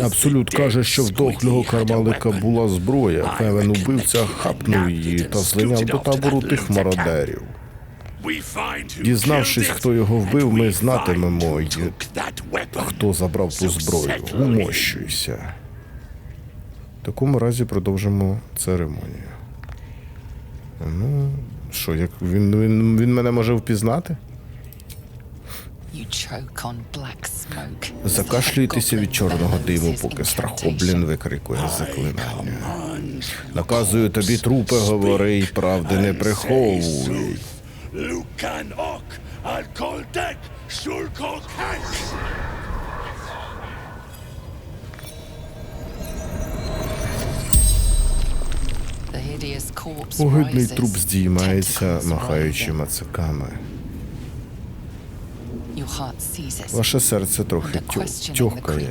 Абсолют каже, що в дохлього кармалика була зброя. Певен убивця хапнув її та злиняв до табору тих мародерів. Дізнавшись, хто його вбив, ми знатимемо, Хто забрав ту зброю? Умощуйся. В такому разі продовжимо церемонію. Ну, що, як він, він, він мене може впізнати? Закашлюйтеся від чорного диму, поки страхоблін викрикує заклинання. Наказую тобі, трупе, говори й правди не приховуй. Огидний труп здіймається, махаючи мацаками. Ваше серце трохи тьо- тьохкає.